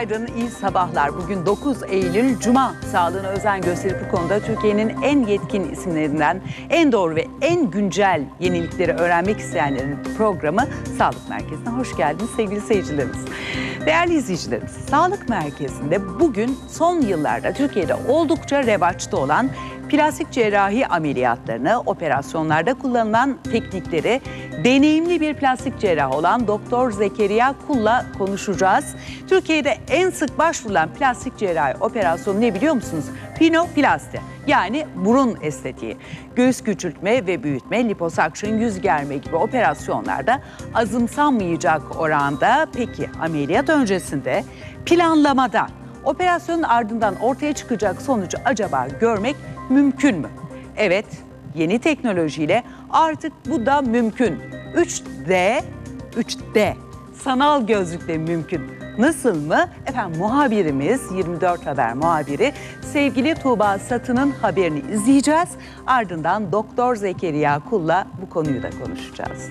Günaydın, iyi sabahlar. Bugün 9 Eylül Cuma. Sağlığına özen gösterip bu konuda Türkiye'nin en yetkin isimlerinden en doğru ve en güncel yenilikleri öğrenmek isteyenlerin programı Sağlık Merkezi'ne hoş geldiniz sevgili seyircilerimiz. Değerli izleyicilerimiz, Sağlık Merkezi'nde bugün son yıllarda Türkiye'de oldukça revaçta olan plastik cerrahi ameliyatlarını, operasyonlarda kullanılan teknikleri deneyimli bir plastik cerrah olan Doktor Zekeriya Kul'la konuşacağız. Türkiye'de en sık başvurulan plastik cerrahi operasyonu ne biliyor musunuz? Pinoplasti yani burun estetiği. Göğüs küçültme ve büyütme, liposakşın, yüz germe gibi operasyonlarda azımsanmayacak oranda peki ameliyat öncesinde planlamada operasyonun ardından ortaya çıkacak sonucu acaba görmek mümkün mü? Evet, yeni teknolojiyle artık bu da mümkün. 3D, 3D sanal gözlükle mümkün. Nasıl mı? Efendim muhabirimiz 24 Haber muhabiri sevgili Tuğba Satı'nın haberini izleyeceğiz. Ardından Doktor Zekeriya Kul'la bu konuyu da konuşacağız.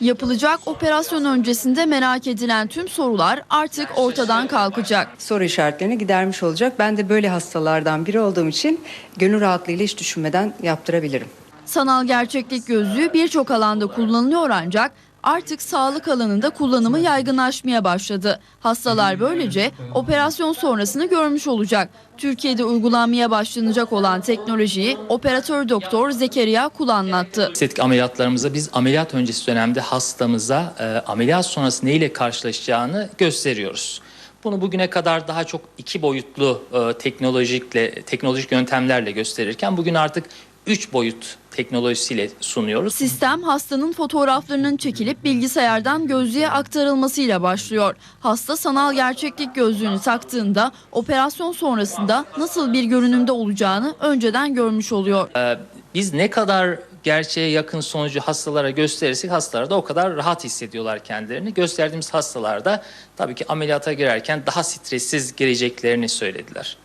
Yapılacak operasyon öncesinde merak edilen tüm sorular artık ortadan kalkacak. soru işaretlerini gidermiş olacak. Ben de böyle hastalardan biri olduğum için gönül rahatlığıyla hiç düşünmeden yaptırabilirim. Sanal gerçeklik gözlüğü birçok alanda kullanılıyor ancak artık sağlık alanında kullanımı yaygınlaşmaya başladı. Hastalar böylece operasyon sonrasını görmüş olacak. Türkiye'de uygulanmaya başlanacak olan teknolojiyi operatör doktor Zekeriya Kul anlattı. Estetik ameliyatlarımızda biz ameliyat öncesi dönemde hastamıza e, ameliyat sonrası neyle karşılaşacağını gösteriyoruz. Bunu bugüne kadar daha çok iki boyutlu e, teknolojikle teknolojik yöntemlerle gösterirken bugün artık üç boyut teknolojisiyle sunuyoruz. Sistem hastanın fotoğraflarının çekilip bilgisayardan gözlüğe aktarılmasıyla başlıyor. Hasta sanal gerçeklik gözlüğünü taktığında operasyon sonrasında nasıl bir görünümde olacağını önceden görmüş oluyor. E, Biz ne kadar gerçeğe yakın sonucu hastalara gösterirsek hastalar da o kadar rahat hissediyorlar kendilerini. Gösterdiğimiz hastalarda tabii ki ameliyata girerken daha stressiz gireceklerini söylediler.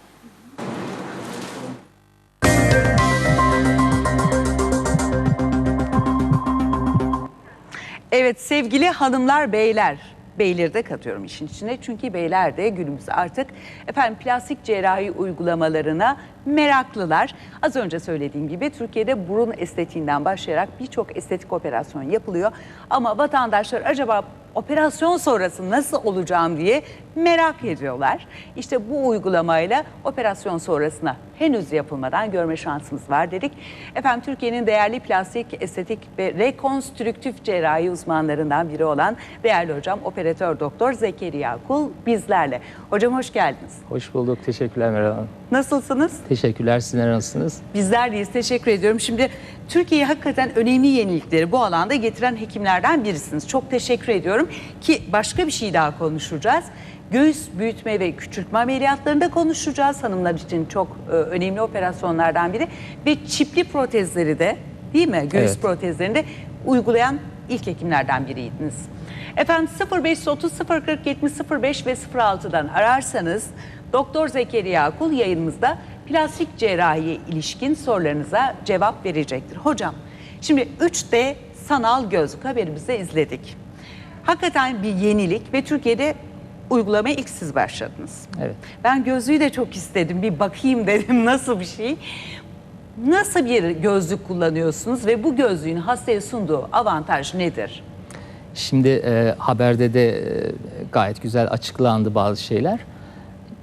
Evet sevgili hanımlar beyler. Beyleri de katıyorum işin içine. Çünkü beyler de günümüzde artık efendim plastik cerrahi uygulamalarına meraklılar. Az önce söylediğim gibi Türkiye'de burun estetiğinden başlayarak birçok estetik operasyon yapılıyor. Ama vatandaşlar acaba operasyon sonrası nasıl olacağım diye merak ediyorlar. İşte bu uygulamayla operasyon sonrasına henüz yapılmadan görme şansımız var dedik. Efendim Türkiye'nin değerli plastik, estetik ve rekonstrüktif cerrahi uzmanlarından biri olan değerli hocam operatör doktor Zekeriya Kul bizlerle. Hocam hoş geldiniz. Hoş bulduk. Teşekkürler Meral Hanım. Nasılsınız? Teşekkürler. Sizler nasılsınız? Bizler deyiz. Teşekkür ediyorum. Şimdi Türkiye'ye hakikaten önemli yenilikleri bu alanda getiren hekimlerden birisiniz. Çok teşekkür ediyorum ki başka bir şey daha konuşacağız. Göğüs büyütme ve küçültme ameliyatlarında konuşacağız. Hanımlar için çok e, önemli operasyonlardan biri. Ve çipli protezleri de değil mi? Göğüs Evet. protezlerini uygulayan ilk hekimlerden biriydiniz. Efendim 0530 040 70 05 ve 06'dan ararsanız Doktor Zekeriya Kul yayınımızda plastik cerrahiye ilişkin sorularınıza cevap verecektir. Hocam şimdi 3D sanal gözlük haberimizde izledik. Hakikaten bir yenilik ve Türkiye'de uygulamaya ilk siz başladınız. Evet. Ben gözlüğü de çok istedim. Bir bakayım dedim nasıl bir şey. Nasıl bir gözlük kullanıyorsunuz ve bu gözlüğün hastaya sunduğu avantaj nedir? Şimdi e, haberde de e, gayet güzel açıklandı bazı şeyler.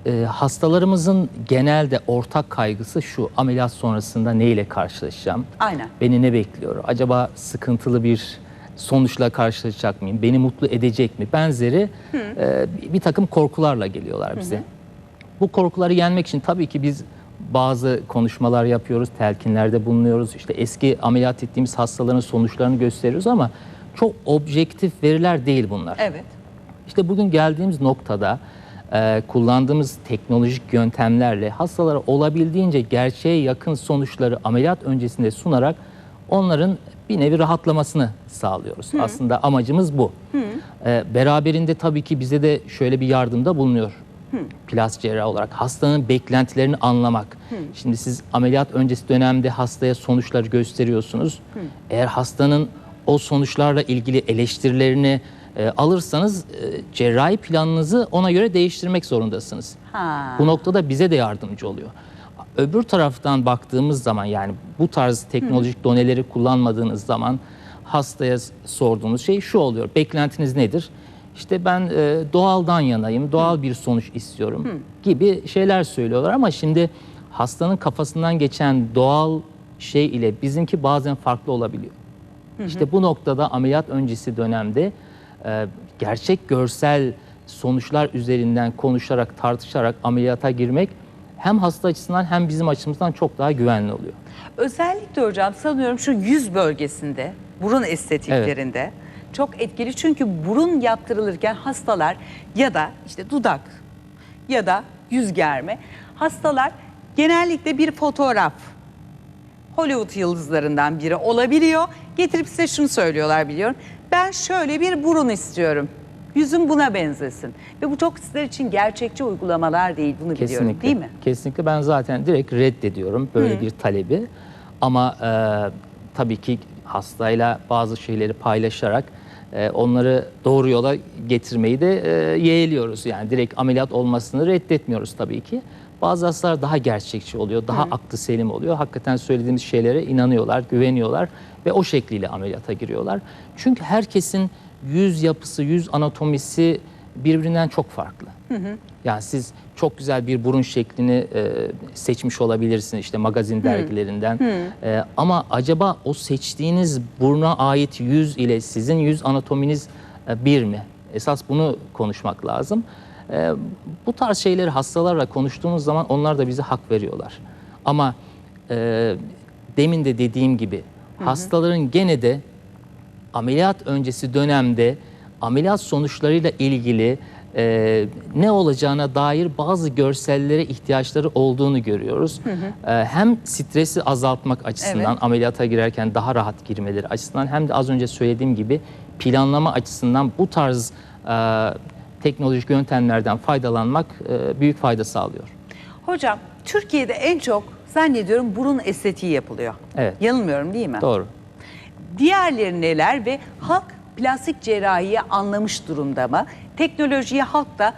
E, hastalarımızın genelde ortak kaygısı şu. Ameliyat sonrasında neyle karşılaşacağım? Aynen. Beni ne bekliyor? Acaba sıkıntılı bir sonuçla karşılaşacak mıyım? Beni mutlu edecek mi? Benzeri e, bir- bir takım korkularla geliyorlar bize. Bu korkuları yenmek için tabii ki biz bazı konuşmalar yapıyoruz, telkinlerde bulunuyoruz. İşte eski ameliyat ettiğimiz hastaların sonuçlarını gösteriyoruz ama çok objektif veriler değil bunlar. Evet. İşte bugün geldiğimiz noktada e, kullandığımız teknolojik yöntemlerle hastalara olabildiğince gerçeğe yakın sonuçları ameliyat öncesinde sunarak onların bir nevi rahatlamasını sağlıyoruz. Aslında amacımız bu. E, beraberinde tabii ki bize de şöyle bir yardımda bulunuyor Plastik cerrah olarak hastanın beklentilerini anlamak. Şimdi siz ameliyat öncesi dönemde hastaya sonuçları gösteriyorsunuz. Eğer hastanın o sonuçlarla ilgili eleştirilerini e, alırsanız e, cerrahi planınızı ona göre değiştirmek zorundasınız. Ha. Bu noktada bize de yardımcı oluyor. Öbür taraftan baktığımız zaman yani bu tarz teknolojik doneleri kullanmadığınız zaman hastaya sorduğunuz şey şu oluyor. Beklentiniz nedir? İşte ben e, doğaldan yanayım, doğal bir sonuç istiyorum gibi şeyler söylüyorlar ama şimdi hastanın kafasından geçen doğal şey ile bizimki bazen farklı olabiliyor. İşte bu noktada ameliyat öncesi dönemde e, gerçek görsel sonuçlar üzerinden konuşarak, tartışarak ameliyata girmek hem hasta açısından hem bizim açımızdan çok daha güvenli oluyor. Özellikle hocam sanıyorum şu yüz bölgesinde, burun estetiklerinde çok etkili. Çünkü burun yaptırılırken hastalar ya da işte dudak ya da yüz germe hastalar genellikle bir fotoğraf Hollywood yıldızlarından biri olabiliyor. Getirip size şunu söylüyorlar biliyorum. Ben şöyle bir burun istiyorum. Yüzüm buna benzesin. Ve bu çok sizler için gerçekçi uygulamalar değil bunu biliyorum Kesinlikle. değil mi? Kesinlikle ben zaten direkt reddediyorum böyle bir talebi. Ama e, tabii ki hastayla bazı şeyleri paylaşarak e, onları doğru yola getirmeyi de e, yeğliyoruz. Yani direkt ameliyat olmasını reddetmiyoruz tabii ki. Bazı hastalar daha gerçekçi oluyor, daha aklı selim oluyor. Hakikaten söylediğimiz şeylere inanıyorlar, güveniyorlar ve o şekliyle ameliyata giriyorlar. Çünkü herkesin yüz yapısı, yüz anatomisi birbirinden çok farklı. Yani siz çok güzel bir burun şeklini e, seçmiş olabilirsiniz işte magazin dergilerinden. E, ama acaba o seçtiğiniz buruna ait yüz ile sizin yüz anatominiz e, bir mi? Esas bunu konuşmak lazım. E, bu tarz şeyleri hastalarla konuştuğumuz zaman onlar da bize hak veriyorlar. Ama e, demin de dediğim gibi hastaların gene de ameliyat öncesi dönemde ameliyat sonuçlarıyla ilgili e, ne olacağına dair bazı görsellere ihtiyaçları olduğunu görüyoruz. E, hem stresi azaltmak açısından Evet. ameliyata girerken daha rahat girmeleri açısından hem de az önce söylediğim gibi planlama açısından bu tarz e, teknolojik yöntemlerden faydalanmak e, büyük fayda sağlıyor. Hocam Türkiye'de en çok zannediyorum burun estetiği yapılıyor. Evet. Yanılmıyorum değil mi? Doğru. Diğerleri neler ve halk plastik cerrahiyi anlamış durumda mı? Teknolojiyi halk da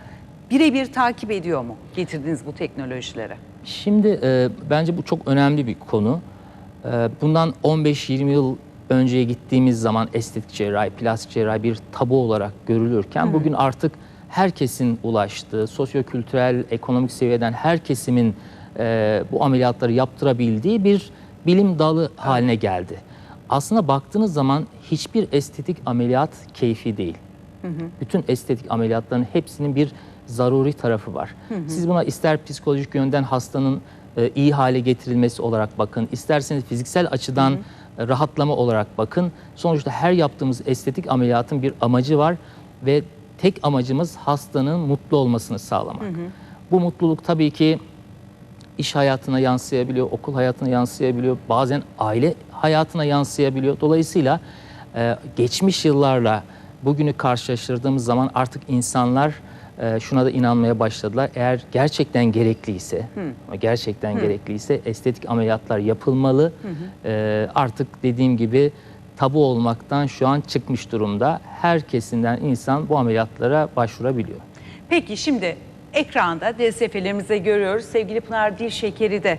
birebir takip ediyor mu? Getirdiğiniz bu teknolojileri. Şimdi e, bence bu çok önemli bir konu. E, bundan 15-20 yıl önceye gittiğimiz zaman estetik cerrahi, plastik cerrahi bir tabu olarak görülürken bugün artık herkesin ulaştığı, sosyokültürel, ekonomik seviyeden her kesimin e, bu ameliyatları yaptırabildiği bir bilim dalı haline geldi. Aslında baktığınız zaman hiçbir estetik ameliyat keyfi değil. Bütün estetik ameliyatların hepsinin bir zaruri tarafı var. Siz buna ister psikolojik yönden hastanın e, iyi hale getirilmesi olarak bakın, isterseniz fiziksel açıdan e, rahatlama olarak bakın. Sonuçta her yaptığımız estetik ameliyatın bir amacı var ve tek amacımız hastanın mutlu olmasını sağlamak. Bu mutluluk tabii ki iş hayatına yansıyabiliyor, okul hayatına yansıyabiliyor, bazen aile hayatına yansıyabiliyor. Dolayısıyla e, geçmiş yıllarla bugünü karşılaştırdığımız zaman artık insanlar e, şuna da inanmaya başladılar. Eğer gerçekten gerekliyse, ama gerçekten gerekliyse estetik ameliyatlar yapılmalı. E, artık dediğim gibi tabu olmaktan şu an çıkmış durumda. Her kesimden insan bu ameliyatlara başvurabiliyor. Peki şimdi ekranda DSF'lerimizi görüyoruz. Sevgili Pınar Dilşeker'i de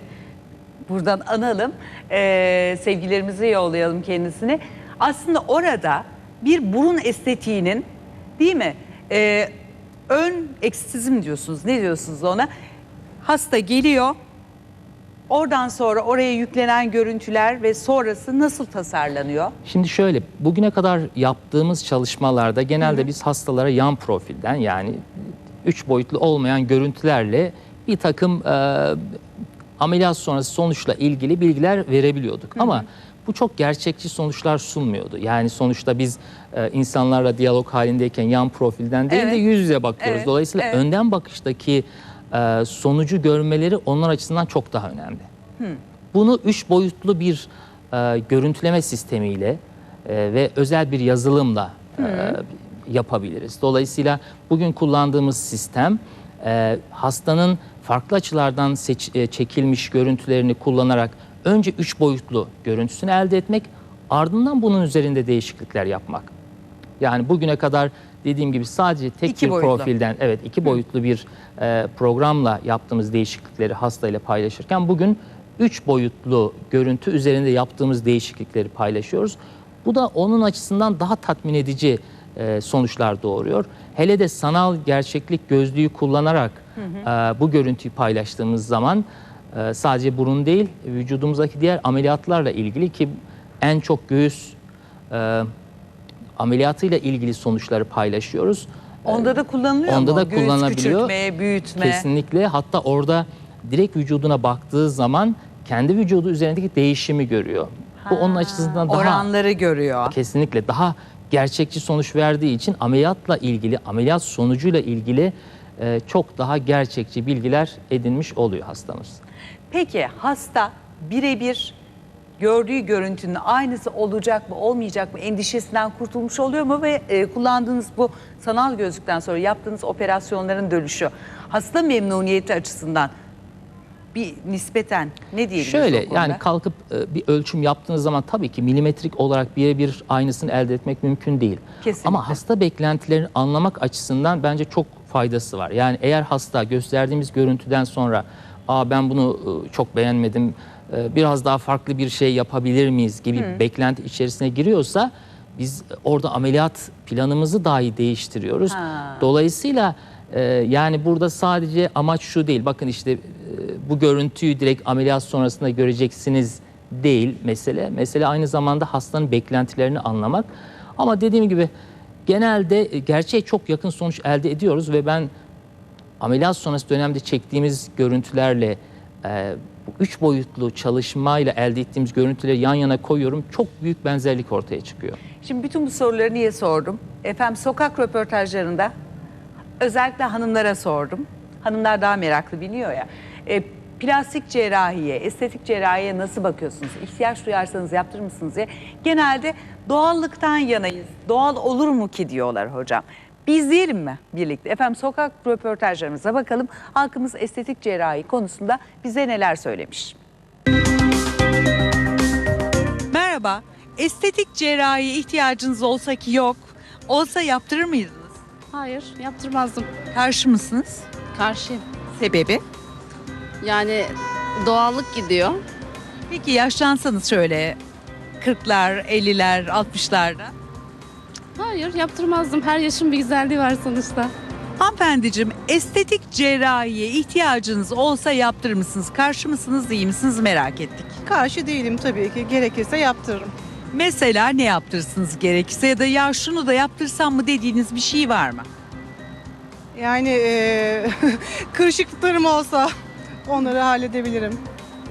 buradan analım. Ee, sevgilerimizi yollayalım kendisine. Aslında orada bir burun estetiğinin değil mi? Ee, ön eksizm diyorsunuz. Ne diyorsunuz ona? Hasta geliyor. Oradan sonra oraya yüklenen görüntüler ve sonrası nasıl tasarlanıyor? Şimdi şöyle, bugüne kadar yaptığımız çalışmalarda genelde biz hastalara yan profilden yani üç boyutlu olmayan görüntülerle bir takım e, ameliyat sonrası sonuçla ilgili bilgiler verebiliyorduk. Ama bu çok gerçekçi sonuçlar sunmuyordu. Yani sonuçta biz e, insanlarla diyalog halindeyken yan profilden değil de Evet. yüz yüze bakıyoruz. Evet, Dolayısıyla evet. önden bakıştaki e, sonucu görmeleri onlar açısından çok daha önemli. Bunu üç boyutlu bir e, görüntüleme sistemiyle e, ve özel bir yazılımla e, yapabiliriz. Dolayısıyla bugün kullandığımız sistem e, hastanın farklı açılardan seç- e, çekilmiş görüntülerini kullanarak önce üç boyutlu görüntüsünü elde etmek ardından bunun üzerinde değişiklikler yapmak. Yani bugüne kadar dediğim gibi sadece tek İki bir boyutlu. profilden evet iki boyutlu bir e, programla yaptığımız değişiklikleri hastayla paylaşırken bugün üç boyutlu görüntü üzerinde yaptığımız değişiklikleri paylaşıyoruz. Bu da onun açısından daha tatmin edici e, sonuçlar doğuruyor. Hele de sanal gerçeklik gözlüğü kullanarak e, bu görüntüyü paylaştığımız zaman e, sadece burun değil vücudumuzdaki diğer ameliyatlarla ilgili ki en çok göğüs e, ameliyatıyla ilgili sonuçları paylaşıyoruz. Onda da kullanılıyor Onda mu? da Göğüs kullanılabiliyor. küçültme, büyütme. Kesinlikle hatta orada direkt vücuduna baktığı zaman kendi vücudu üzerindeki değişimi görüyor. Bu onun açısından daha Oranları görüyor. kesinlikle daha gerçekçi sonuç verdiği için ameliyatla ilgili, ameliyat sonucuyla ilgili e, çok daha gerçekçi bilgiler edinmiş oluyor hastamız. Peki hasta birebir gördüğü görüntünün aynısı olacak mı olmayacak mı endişesinden kurtulmuş oluyor mu ve e, kullandığınız bu sanal gözlükten sonra yaptığınız operasyonların dönüşü hasta memnuniyeti açısından bir nispeten ne diyebiliriz Şöyle yani kalkıp e, bir ölçüm yaptığınız zaman tabii ki milimetrik olarak birebir aynısını elde etmek mümkün değil. Kesinlikle. Ama hasta beklentilerini anlamak açısından bence çok faydası var. Yani eğer hasta gösterdiğimiz görüntüden sonra Aa ben bunu e, çok beğenmedim biraz daha farklı bir şey yapabilir miyiz gibi bir beklenti içerisine giriyorsa biz orada ameliyat planımızı dahi değiştiriyoruz. Ha. Dolayısıyla e, yani burada sadece amaç şu değil. Bakın işte e, bu görüntüyü direkt ameliyat sonrasında göreceksiniz değil mesele. Mesele aynı zamanda hastanın beklentilerini anlamak. Ama dediğim gibi genelde e, gerçeğe çok yakın sonuç elde ediyoruz ve ben ameliyat sonrası dönemde çektiğimiz görüntülerle e, üç boyutlu çalışmayla elde ettiğimiz görüntüleri yan yana koyuyorum. Çok büyük benzerlik ortaya çıkıyor. Şimdi bütün bu soruları niye sordum? Efendim sokak röportajlarında özellikle hanımlara sordum. Hanımlar daha meraklı biliyor ya. E, plastik cerrahiye, estetik cerrahiye nasıl bakıyorsunuz? İhtiyaç duyarsanız yaptırır mısınız diye. Genelde doğallıktan yanayız. Doğal olur mu ki diyorlar hocam. Biz diyelim mi birlikte? Efendim sokak röportajlarımıza bakalım. Halkımız estetik cerrahi konusunda bize neler söylemiş? Merhaba. Estetik cerrahi ihtiyacınız olsa ki yok. Olsa yaptırır mıydınız? Hayır, yaptırmazdım. Karşı mısınız? Karşıyım. Sebebi? Yani doğallık gidiyor. Peki yaşlansanız şöyle 40'lar, 50'ler, 60'larda. Hayır, yaptırmazdım. Her yaşın bir güzelliği var sonuçta. Hanımefendiciğim estetik cerrahiye ihtiyacınız olsa yaptırır mısınız? Karşı mısınız, değil misiniz merak ettik. Karşı değilim tabii ki. Gerekirse yaptırırım. Mesela ne yaptırsınız gerekirse ya da ya şunu da yaptırsam mı dediğiniz bir şey var mı? Yani eee kırışıklıklarım olsa onları halledebilirim.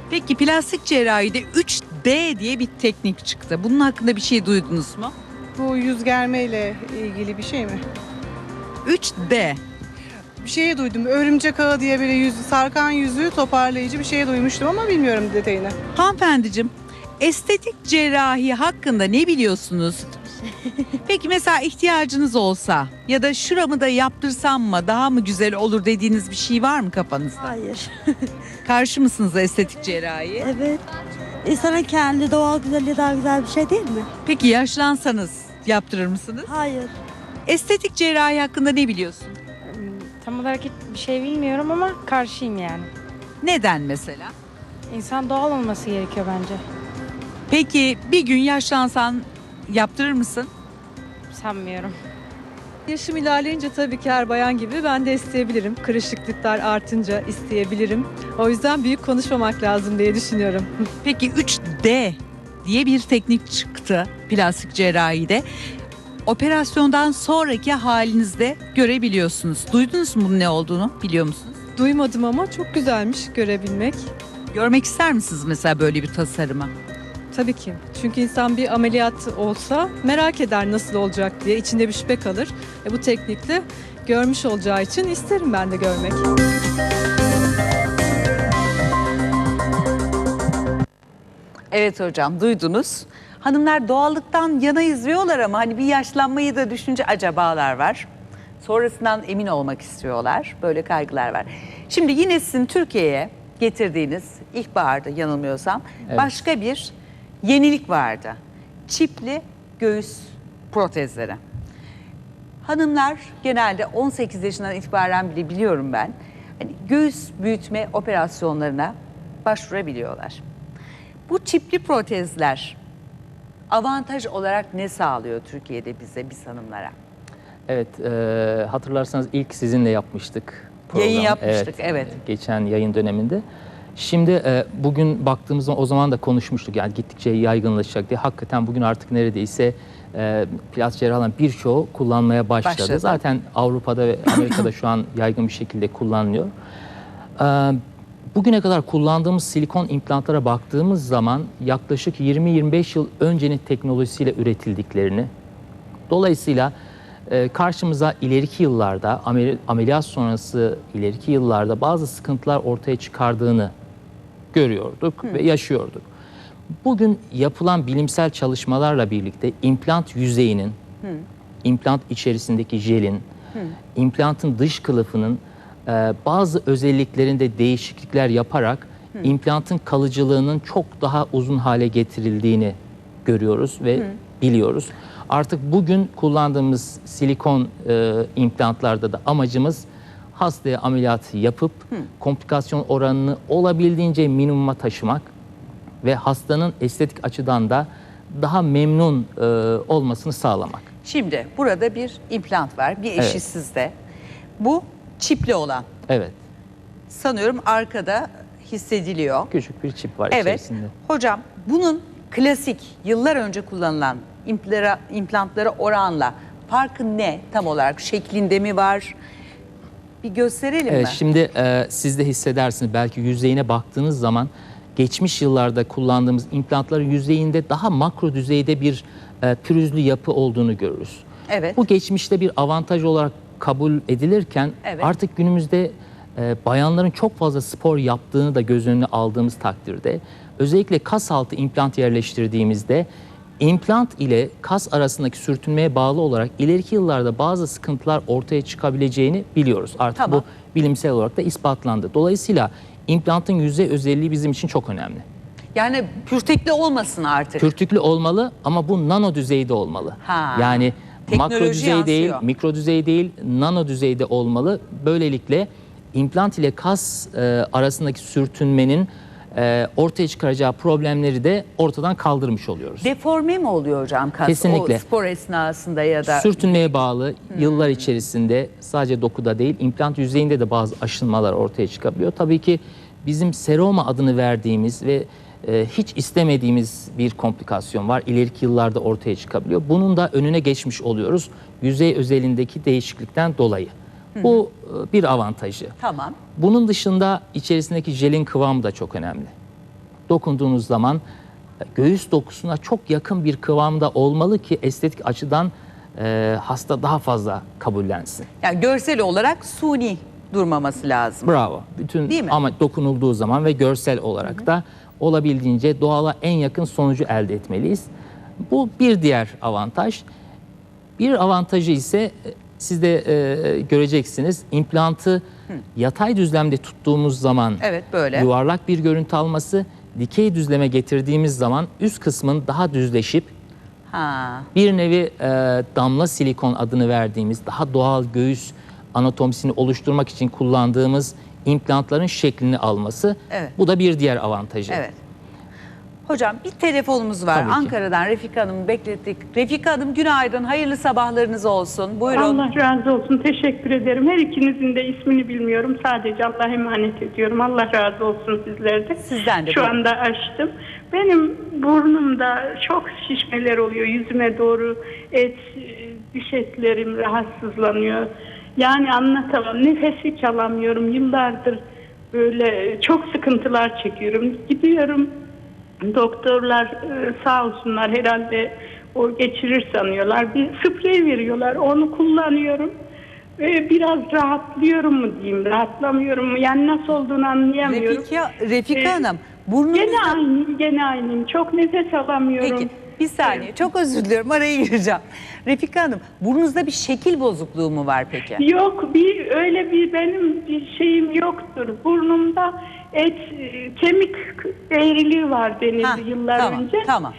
Peki plastik cerrahide 3D diye bir teknik çıktı. Bunun hakkında bir şey duydunuz mu? Bu yüz germeyle ilgili bir şey mi? 3D. Bir şey duydum. Örümcek ağı diye bir yüz, sarkan yüzü toparlayıcı bir şey duymuştum ama bilmiyorum detayını. Hanımefendiciğim, estetik cerrahi hakkında ne biliyorsunuz? Peki mesela ihtiyacınız olsa ya da şuramı da yaptırsam mı daha mı güzel olur dediğiniz bir şey var mı kafanızda? Hayır. Karşı mısınız estetik cerrahiye? Evet. İnsanın kendi doğal güzelliği daha güzel bir şey değil mi? Peki yaşlansanız yaptırır mısınız? Hayır. Estetik cerrahi hakkında ne biliyorsun? Tam olarak bir şey bilmiyorum ama karşıyım yani. Neden mesela? İnsan doğal olması gerekiyor bence. Peki bir gün yaşlansan yaptırır mısın? Sanmıyorum. Yaşım ilerleyince tabii ki her bayan gibi ben de isteyebilirim. Kırışıklıklar artınca isteyebilirim. O yüzden büyük konuşmamak lazım diye düşünüyorum. Peki 3D diye bir teknik çıktı plastik cerrahide. Operasyondan sonraki halinizde görebiliyorsunuz. Duydunuz mu bunun ne olduğunu biliyor musunuz? Duymadım ama çok güzelmiş görebilmek. Görmek ister misiniz mesela böyle bir tasarımı? Tabii ki. Çünkü insan bir ameliyat olsa merak eder nasıl olacak diye. içinde bir şüphe kalır. E, bu teknikle görmüş olacağı için isterim ben de görmek. Evet hocam duydunuz. Hanımlar doğallıktan yana izliyorlar ama hani bir yaşlanmayı da düşünce acabalar var. sonrasından emin olmak istiyorlar. Böyle kaygılar var. Şimdi yine sizin Türkiye'ye getirdiğiniz ilkbaharda yanılmıyorsam Evet. başka bir yenilik vardı. Çipli göğüs protezleri. Hanımlar genelde 18 yaşından itibaren bile biliyorum ben. Hani göğüs büyütme operasyonlarına başvurabiliyorlar. Bu çipli protezler avantaj olarak ne sağlıyor Türkiye'de bize biz hanımlara? Evet, e, hatırlarsanız ilk sizinle yapmıştık. Yayın yapmıştık, evet. Geçen yayın döneminde. Şimdi e, bugün baktığımızda o zaman da konuşmuştuk yani gittikçe yaygınlaşacak diye. Hakikaten bugün artık neredeyse e, plastik cerrahların birçoğu kullanmaya başladı. Başladı. Zaten Avrupa'da ve Amerika'da şu an yaygın bir şekilde kullanılıyor. E, bugüne kadar kullandığımız silikon implantlara baktığımız zaman yaklaşık 20-25 yıl öncenin teknolojisiyle üretildiklerini Dolayısıyla e, karşımıza ileriki yıllarda amel- ameliyat sonrası ileriki yıllarda bazı sıkıntılar ortaya çıkardığını görüyorduk ve yaşıyorduk. Bugün yapılan bilimsel çalışmalarla birlikte implant yüzeyinin, implant içerisindeki jelin, implantın dış kılıfının e, bazı özelliklerinde değişiklikler yaparak implantın kalıcılığının çok daha uzun hale getirildiğini görüyoruz ve biliyoruz. Artık bugün kullandığımız silikon e, implantlarda da amacımız hastaya ameliyatı yapıp komplikasyon oranını olabildiğince minimuma taşımak ve hastanın estetik açıdan da daha memnun e, olmasını sağlamak. Şimdi burada bir implant var, bir Evet. eşi sizde. Bu çipli olan. Evet, Sanıyorum arkada hissediliyor. küçük bir çip var Evet. içerisinde. Hocam bunun klasik yıllar önce kullanılan implara, implantlara oranla farkı ne tam olarak? Şeklinde mi var? Bir gösterelim Evet, mi? şimdi e, siz de hissedersiniz belki yüzeyine baktığınız zaman geçmiş yıllarda kullandığımız implantların yüzeyinde daha makro düzeyde bir e, pürüzlü yapı olduğunu görürüz. Evet. Bu geçmişte bir avantaj olarak kabul edilirken Evet. artık günümüzde e, bayanların çok fazla spor yaptığını da göz önüne aldığımız takdirde özellikle kas altı implant yerleştirdiğimizde implant ile kas arasındaki sürtünmeye bağlı olarak ileriki yıllarda bazı sıkıntılar ortaya çıkabileceğini biliyoruz. Artık Tamam. bu bilimsel olarak da ispatlandı. Dolayısıyla implantın yüzey özelliği bizim için çok önemli. Yani pürtekli olmasın artık. Pürtüklü olmalı ama bu nano düzeyde olmalı. Ha. Yani makro Teknoloji düzey değil, yansıyor. mikro düzey değil, nano düzeyde olmalı. Böylelikle implant ile kas e, arasındaki sürtünmenin e, ortaya çıkaracağı problemleri de ortadan kaldırmış oluyoruz. Deforme mi oluyor hocam kas? Kesinlikle. O spor esnasında ya da... Sürtünmeye bağlı yıllar içerisinde sadece dokuda değil implant yüzeyinde de bazı aşınmalar ortaya çıkabiliyor. Tabii ki bizim seroma adını verdiğimiz ve e, hiç istemediğimiz bir komplikasyon var. İleriki yıllarda ortaya çıkabiliyor. Bunun da önüne geçmiş oluyoruz yüzey özelindeki değişiklikten dolayı. Bu e, bir avantajı. Tamam. Bunun dışında içerisindeki jelin kıvamı da çok önemli. Dokunduğunuz zaman e, göğüs dokusuna çok yakın bir kıvamda olmalı ki estetik açıdan e, hasta daha fazla kabullensin. Yani görsel olarak suni durmaması lazım. Bravo. Bütün Değil mi? ama dokunulduğu zaman ve görsel olarak da olabildiğince doğala en yakın sonucu elde etmeliyiz. Bu bir diğer avantaj. Bir avantajı ise e, siz de e, göreceksiniz. implantı yatay düzlemde tuttuğumuz zaman Evet böyle. yuvarlak bir görüntü alması, dikey düzleme getirdiğimiz zaman üst kısmın daha düzleşip Ha. bir nevi e, damla silikon adını verdiğimiz daha doğal göğüs anatomisini oluşturmak için kullandığımız implantların şeklini alması. Evet. Bu da bir diğer avantajı. Evet. Hocam bir telefonumuz var. Tabii ki. Ankara'dan Refika Hanım'ı beklettik. Refika Hanım günaydın. Hayırlı sabahlarınız olsun. Buyurun. Allah razı olsun. Teşekkür ederim. Her ikinizin de ismini bilmiyorum. Sadece Allah'a emanet ediyorum. Allah razı olsun sizlerde. Sizden de Şu buyurun. anda açtım. Benim burnumda çok şişmeler oluyor. Yüzüme doğru et, diş etlerim rahatsızlanıyor. Yani anlatamam. Nefes hiç alamıyorum. Yıllardır böyle çok sıkıntılar çekiyorum. Gidiyorum Doktorlar e, sağ olsunlar herhalde o geçirir sanıyorlar. Bir sprey veriyorlar. Onu kullanıyorum. Ve biraz rahatlıyorum mu diyeyim, rahatlamıyorum mu? Yani nasıl olduğunu anlayamıyorum. Refika, Refika Ee, Hanım burnunuzda... Gene aynı, gene aynıyım. Çok nefes alamıyorum. Peki Bir saniye çok özür diliyorum araya gireceğim. Refika Hanım burnunuzda bir şekil bozukluğu mu var peki? Yok bir öyle bir benim bir şeyim yoktur. Burnumda et e, kemik eğriliği var denildi Ha, yıllar tamam, önce. tamam.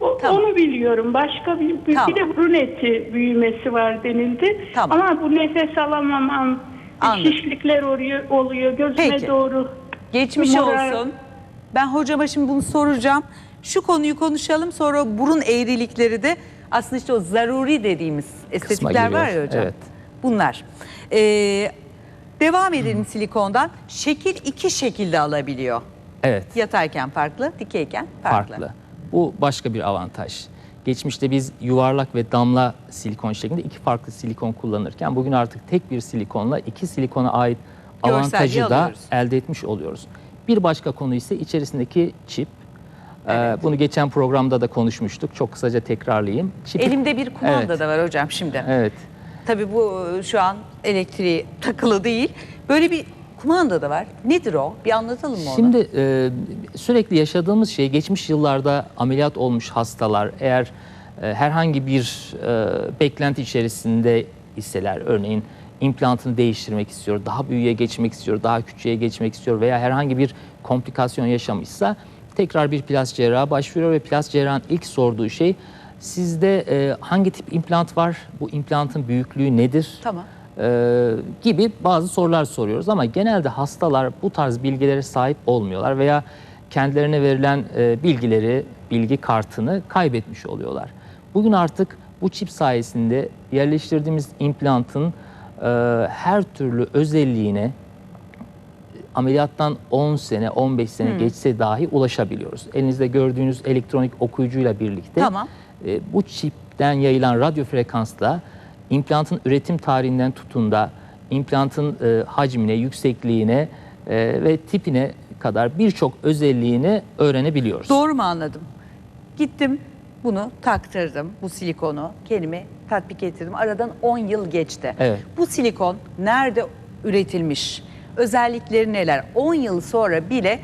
O- tamam. Onu biliyorum. Başka bir, bir, Tamam. bir de burun eti büyümesi var denildi. Tamam. Ama bu nefes alamamam, Anladım. şişlikler oluyor, oluyor gözüme Peki. doğru. Geçmiş Moral- olsun. Ben hocama şimdi bunu soracağım. Şu konuyu konuşalım sonra burun eğrilikleri de aslında işte o zaruri dediğimiz estetikler var ya hocam. evet. Bunlar. Ee, devam edelim silikondan. Şekil iki şekilde alabiliyor. Evet. Yatayken farklı, dikeyken farklı. farklı. Bu başka bir avantaj. Geçmişte biz yuvarlak ve damla silikon şeklinde iki farklı silikon kullanırken bugün artık tek bir silikonla iki silikona ait Görselliği avantajı da alıyoruz. elde etmiş oluyoruz. Bir başka konu ise içerisindeki çip. Ee, Evet. bunu geçen programda da konuşmuştuk. Çok kısaca tekrarlayayım. Çipi- Elimde bir kumanda Evet. da var hocam şimdi. Evet. Tabii bu e, şu an elektriği takılı değil. Böyle bir kumanda da var. Nedir o? Bir anlatalım mı onu? Şimdi e, sürekli yaşadığımız şey geçmiş yıllarda ameliyat olmuş hastalar eğer e, herhangi bir e, beklenti içerisinde iseler örneğin implantını değiştirmek istiyor, daha büyüğe geçmek istiyor, daha küçüğe geçmek istiyor veya herhangi bir komplikasyon yaşamışsa tekrar bir plastik cerraha başvuruyor ve plastik cerrahın ilk sorduğu şey sizde e, hangi tip implant var, bu implantın büyüklüğü nedir? Tamam. e, gibi bazı sorular soruyoruz ama genelde hastalar bu tarz bilgilere sahip olmuyorlar veya kendilerine verilen e, bilgileri, bilgi kartını kaybetmiş oluyorlar. Bugün artık bu çip sayesinde yerleştirdiğimiz implantın e, her türlü özelliğine ameliyattan 10 sene, 15 sene geçse dahi ulaşabiliyoruz. Elinizde gördüğünüz elektronik okuyucuyla birlikte Tamam. e, bu çipten yayılan radyo frekansla implantın üretim tarihinden tutun da implantın e, hacmine, yüksekliğine e, ve tipine kadar birçok özelliğini öğrenebiliyoruz. Doğru mu anladım? Gittim bunu taktırdım bu silikonu kendime tatbik ettirdim. Aradan 10 yıl geçti. Evet. Bu silikon nerede üretilmiş? Özellikleri neler? 10 yıl sonra bile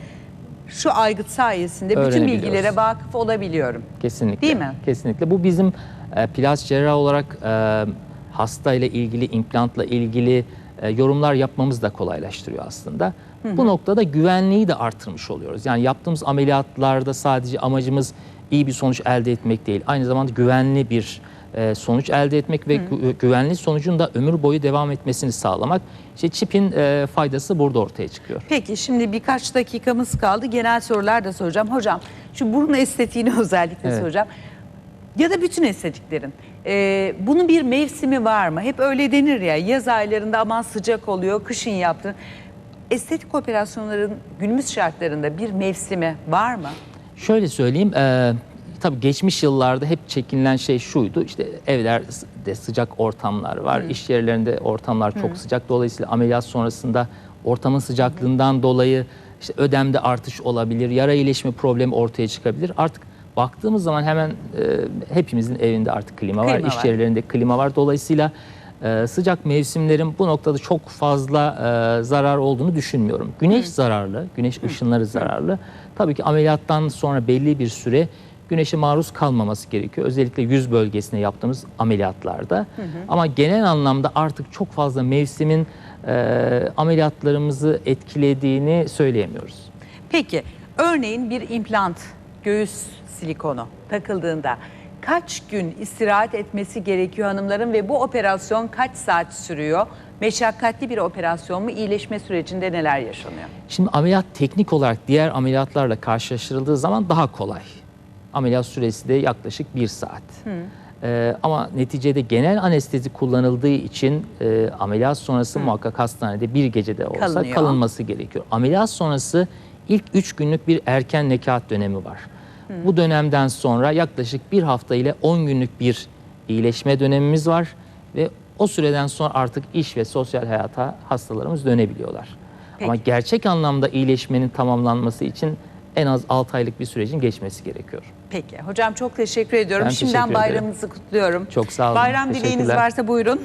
şu aygıt sayesinde bütün Öğrenebiliyoruz. bilgilere vakıf olabiliyorum. Kesinlikle. Değil mi? Kesinlikle. Bu bizim e, plastik cerrah olarak e, hasta ile ilgili, implantla ilgili e, yorumlar yapmamız da kolaylaştırıyor aslında. Bu noktada güvenliği de artırmış oluyoruz. Yani yaptığımız ameliyatlarda sadece amacımız iyi bir sonuç elde etmek değil. Aynı zamanda güvenli bir e, sonuç elde etmek ve gü- güvenli sonucun da ömür boyu devam etmesini sağlamak. İşte çipin e, faydası burada ortaya çıkıyor. Peki şimdi birkaç dakikamız kaldı. Genel sorular da soracağım. Hocam şu burun estetiğini özellikle Evet. soracağım. Ya da bütün estetiklerin. Ee, bunun bir mevsimi var mı? Hep öyle denir ya yaz aylarında aman sıcak oluyor, kışın yaptın. Estetik operasyonların günümüz şartlarında bir mevsimi var mı? Şöyle söyleyeyim, e, tabii geçmiş yıllarda hep çekinilen şey şuydu. İşte evlerde sıcak ortamlar var, iş yerlerinde ortamlar çok sıcak. Dolayısıyla ameliyat sonrasında ortamın sıcaklığından dolayı işte ödemde artış olabilir, yara iyileşme problemi ortaya çıkabilir. Artık baktığımız zaman hemen e, hepimizin evinde artık klima, var, Klima iş var. yerlerinde klima var. Dolayısıyla e, sıcak mevsimlerin bu noktada çok fazla e, zarar olduğunu düşünmüyorum. Güneş zararlı, güneş ışınları zararlı. Tabii ki ameliyattan sonra belli bir süre güneşe maruz kalmaması gerekiyor. Özellikle yüz bölgesine yaptığımız ameliyatlarda. Ama genel anlamda artık çok fazla mevsimin e, ameliyatlarımızı etkilediğini söyleyemiyoruz. Peki örneğin bir implant göğüs silikonu takıldığında kaç gün istirahat etmesi gerekiyor hanımların ve bu operasyon kaç saat sürüyor? Meşakkatli bir operasyon mu? İyileşme sürecinde neler yaşanıyor? Şimdi ameliyat teknik olarak diğer ameliyatlarla karşılaştırıldığı zaman daha kolay. Ameliyat süresi de yaklaşık bir saat. Ee, ama neticede genel anestezi kullanıldığı için e, ameliyat sonrası muhakkak hastanede bir gecede olsa Kalınıyor. kalınması gerekiyor. Ameliyat sonrası ilk üç günlük bir erken nekat dönemi var. Bu dönemden sonra yaklaşık bir hafta ile 10 günlük bir iyileşme dönemimiz var ve o süreden sonra artık iş ve sosyal hayata hastalarımız dönebiliyorlar. Ama Peki. gerçek anlamda iyileşmenin tamamlanması için en az 6 aylık bir sürecin geçmesi gerekiyor. Peki hocam çok teşekkür ediyorum. Ben Şimdiden teşekkür ederim. bayramınızı kutluyorum. Çok sağ olun, Bayram dileğiniz teşekkürler. varsa buyurun.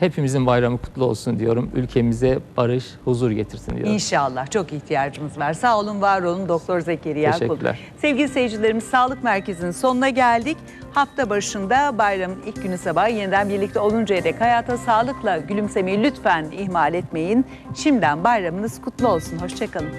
Hepimizin bayramı kutlu olsun diyorum. Ülkemize barış, huzur getirsin diyorum. İnşallah çok ihtiyacımız var. Sağ olun, var olun Doktor Zekeriya Kul. Teşekkürler. Sevgili seyircilerimiz Sağlık Merkezi'nin sonuna geldik. Hafta başında bayramın ilk günü sabah yeniden birlikte oluncaya dek hayata sağlıkla gülümsemeyi lütfen ihmal etmeyin. Şimdiden bayramınız kutlu olsun. Hoşçakalın.